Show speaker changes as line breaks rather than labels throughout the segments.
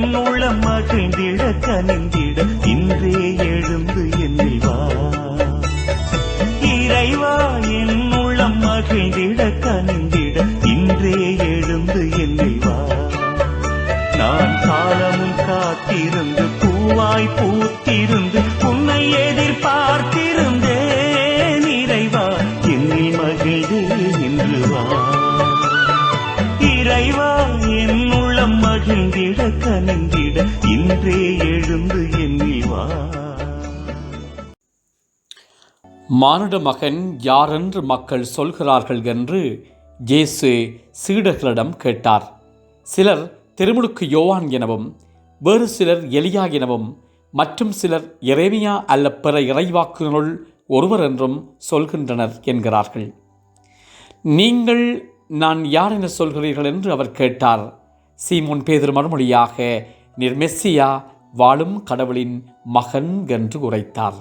என் உள்ளம் மகிழ்ந்திட கனிந்திட இன்றே எழுந்து என்னில் வா. இறைவா என் உள்ளம் மகிழ்ந்திட கனிந்திட இன்றே எழுந்து என்னில் வா. நான் காலமும் காத்திருந்து பூவாய் பூத்தி என்றே எழுந்து எண்ணிவா
மானுட மகன் யாரென்று மக்கள் சொல்கிறார்கள் என்று இயேசு சீடர்களிடம் கேட்டார். சிலர் திருமுழுக்கு யோவான் எனவும் வேறு சிலர் எலியா எனவும் மற்றும் சிலர் இறைமையா அல்ல பிற இறைவாக்குகளுள் ஒருவர் என்றும் சொல்கின்றனர் என்கிறார்கள். நீங்கள் நான் யார் என சொல்கிறீர்கள் என்று அவர் கேட்டார். சீமோன் பேதர் மறுமொழியாக நிர்மெஸ்ஸியா வாழும் கடவுளின் மகன் என்று உரைத்தார்.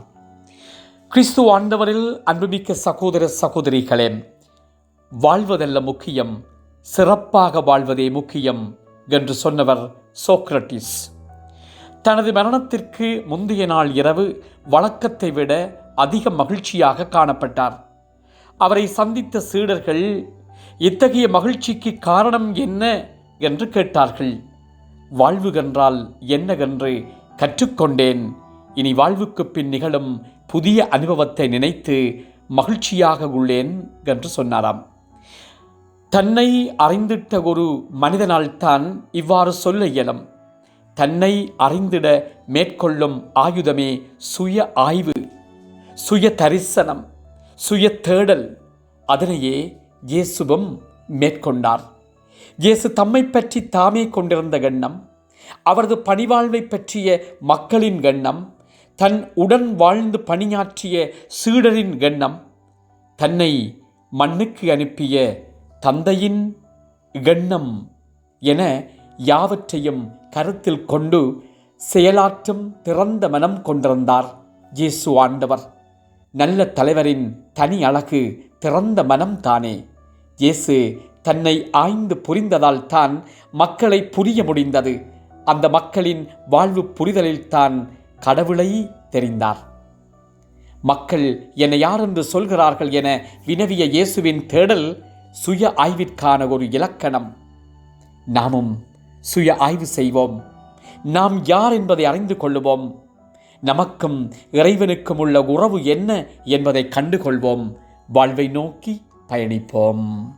கிறிஸ்து ஆண்டவரில் அன்புமிக்க சகோதர சகோதரிகளே வாழ்வதல்ல முக்கியம் சிறப்பாக வாழ்வதே முக்கியம் என்று சொன்னவர் சோக்ரட்டிஸ். தனது மரணத்திற்கு முந்தைய நாள் இரவு வழக்கத்தை விட அதிக மகிழ்ச்சியாக காணப்பட்டார். அவரை சந்தித்த சீடர்கள் இத்தகைய மகிழ்ச்சிக்கு காரணம் என்ன என்று கேட்டார்கள். வாழ்வுகென்றால் என்னவென்று கற்றுக்கொண்டேன். இனி வாழ்வுக்கு பின் நிகழும் புதிய அனுபவத்தை நினைத்து மகிழ்ச்சியாக உள்ளேன் என்று சொன்னாராம். தன்னை அறிந்திட்ட ஒரு மனிதனால்தான் இவ்வாறு சொல்ல இயலும். தன்னை அறிந்திட மேற்கொள்ளும் ஆயுதமே சுய ஆய்வு சுய தரிசனம் சுய தேடல். அதனையே இயேசுவும் மேற்கொண்டார். இயேசு தம்மை பற்றி தாமே கொண்டிருந்த எண்ணம் அவரது பணிவாழ்வை பற்றிய மக்களின் எண்ணம் தன் உடன் வாழ்ந்து பணியாற்றிய சீடரின் எண்ணம் தன்னை மண்ணுக்கு அனுப்பிய தந்தையின் எண்ணம் என யாவற்றையும் கருத்தில் கொண்டு செயலாற்றும் திறந்த மனம் கொண்டிருந்தார் இயேசு ஆண்டவர். நல்ல தலைவரின் தனி அழகு திறந்த மனம் தானே. இயேசு தன்னை ஆய்ந்து புரிந்ததால் தான் மக்களை புரிய முடிந்தது. அந்த மக்களின் வாழ்வு புரிதலில்தான் கடவுளை தெரிந்தார். மக்கள் என்னை யார் என்று சொல்கிறார்கள் என வினவிய இயேசுவின் தேடல் சுய ஆய்விற்கான ஒரு இலக்கணம். நாமும் சுய ஆய்வு செய்வோம். நாம் யார் என்பதை அறிந்து கொள்ளுவோம். நமக்கும் இறைவனுக்கும் உள்ள உறவு என்ன என்பதை கண்டுகொள்வோம். வாழ்வை நோக்கி பயணிப்போம்.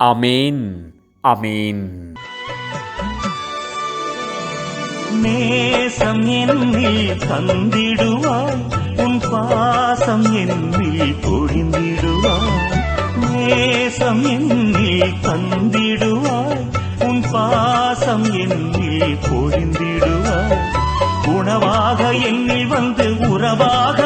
அமேன் அமேன்
நேசம் என்னில் தந்திடுவாய் உன் பாசம் என்னில் பொழிந்திடுவாய். நேசம் என்னில் தந்திடுவாய் உன் பாசம் என்னில் பொழிந்திடுவாய். உணவாக என்னில் வந்து உறவாக